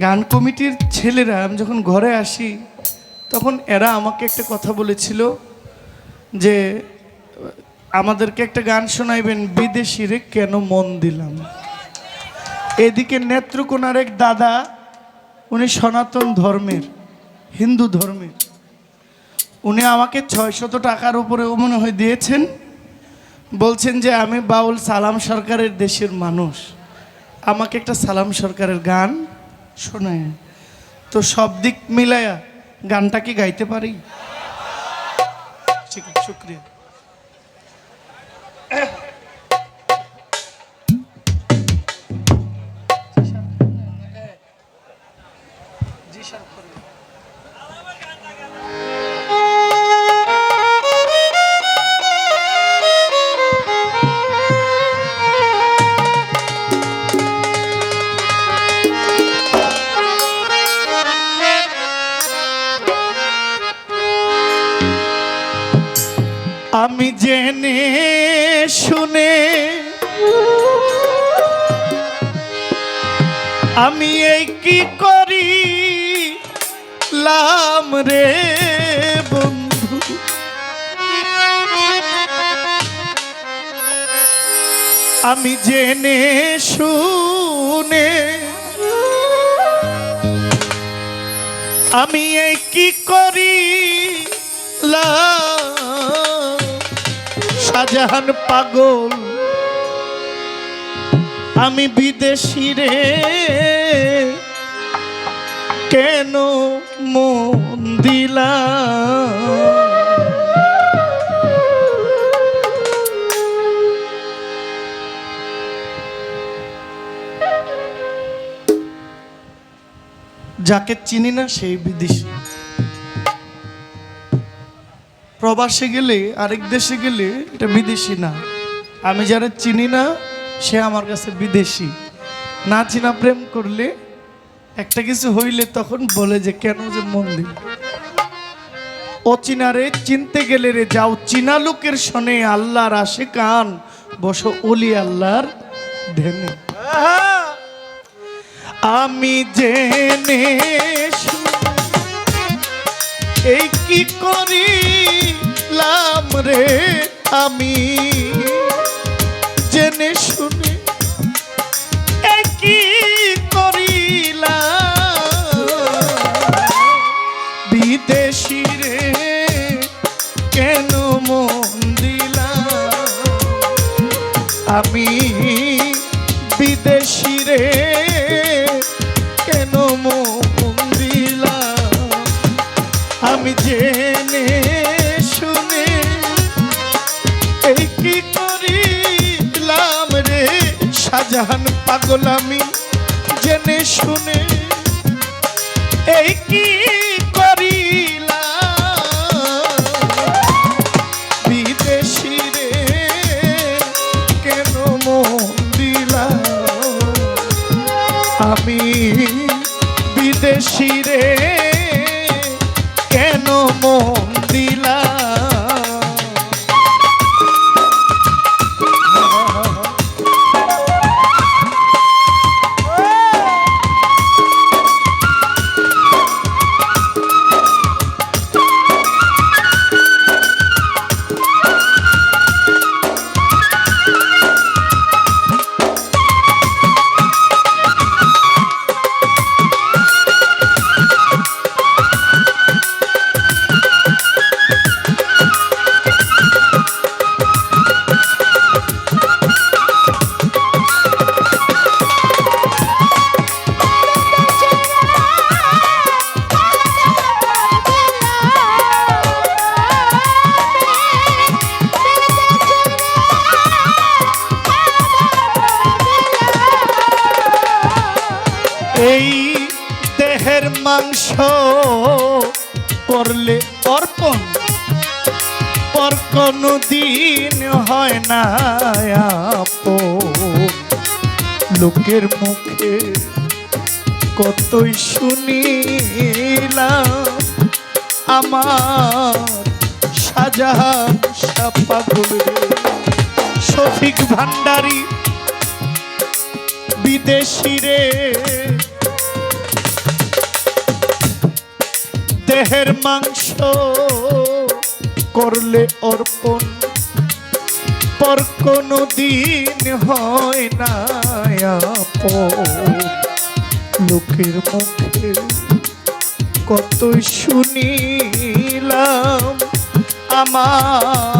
গান কমিটির ছেলেরা, আমি যখন ঘরে আসি, তখন এরা আমাকে একটা কথা বলেছিল যে, আমাদেরকে একটা গান শোনাইবেন, বিদেশিরে কেন মন দিলাম? এদিকে নেত্রকোনার এক দাদা, উনি সনাতন ধর্মের, হিন্দু ধর্মের। উনি আমাকে ছয়শত টাকার উপরে মনে হয় দিয়েছেন, বলছেন যে, আমি বাউল সালাম সরকারের দেশের মানুষ। আমাকে একটা সালাম সরকারের গান শোনায়। তো সব দিক মিলায়া গানটা কি গাইতে পারি? ঠিক আছে, শুক্রিয়া। আমি এই কি করি? লাম রে বন্ধু। আমি জেনে শুনে আমি এই কি করি? শাহজাহান পাগল আমি বিদেশি রে। কেন মন দিলাম যাকে চিনি না সেই বিদেশি। প্রবাসে গেলে, আরেক দেশে গেলে এটা বিদেশি না। আমি যারা চিনি না সে আমার কাছে বিদেশি। না চিনা প্রেম করলে একটা কিছু হইলে তখন বলে যে, কেন যে মন দিল? অচিনারে চিনতে গেলে রে, যাও চিনা লোকের শোনে আল্লাহর আসে কান। বসো অলি আল্লাহর ধ্যানে। আমি জেনে এই কি করিলাম রে আমি? জেনে শুনে এই কি করিলাম। বিদেশি রে, কেন মন দিলাম? আমি বিদেশি কেন মন দিলাম? আমি জেনে শাহজাহান পাগল আমি জেনে শুনে। এই কি বিদেশি রে করলে অর্পণ। পর কোনো দিন হয় না। লোকের মুখে কতই শুনিলাম। আমার শাহজাহান সাপাগুল শফিক ভান্ডারী বিদেশি রে। দেহের মাংস করলে অর্পণ পর কোনো দিন হয় না। লোকের মুখে কত শুনিলাম আমার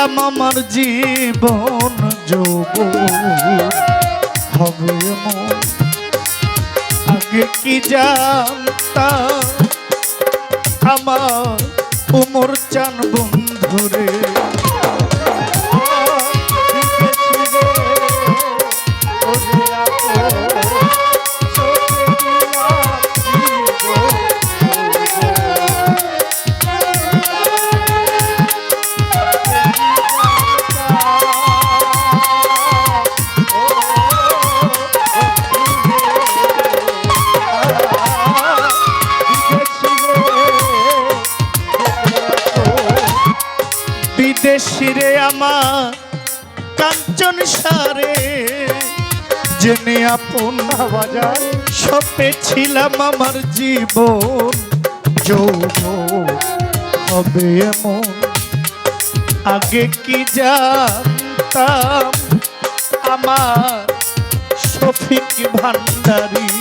দিলাম আমার জীবন যোগ হবে আগে কি জানতাম? আমার উমর চান বন্ধুরে। বিদেশিরে আমার কাঞ্চন সারে। জেনে আপন বাজার সপে ছিলাম আমার জীবন। যৌব হবে এমন। আগে কি জানতাম আমার শফিক ভান্ডারী?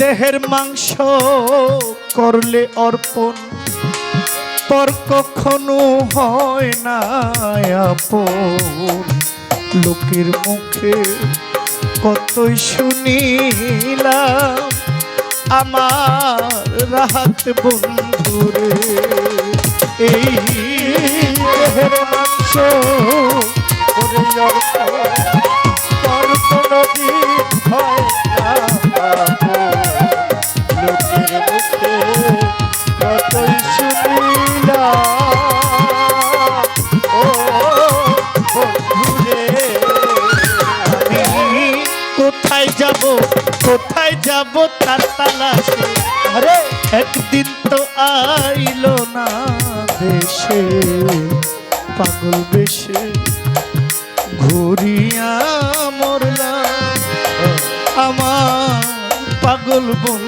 দেহের মাংস করলে অর্পণ। পর কখনো হয় না লোকের মুখে কতই শুনিলাম, আমার রাহাত বন্ধুরে এই দেহের মাংস করে অর্পণ। পর কোনো হয় কোথায় যাব? কোথায় যাব তার তালাশে? আরে, একদিন তো আইলো না দেশে। পাগল বেশে ঘুরিয়া মরলাম। আমার পাগল বোন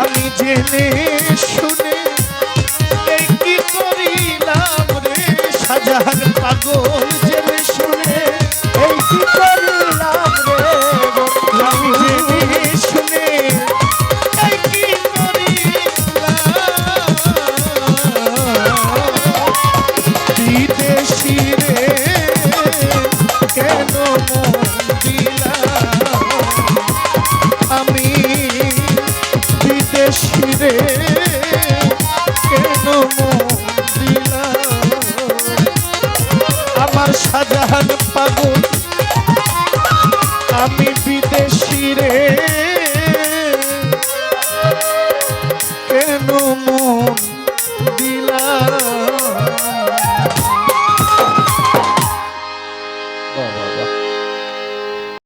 আমি জেনে শুনে কি করিলাম রে সাজার পাগল?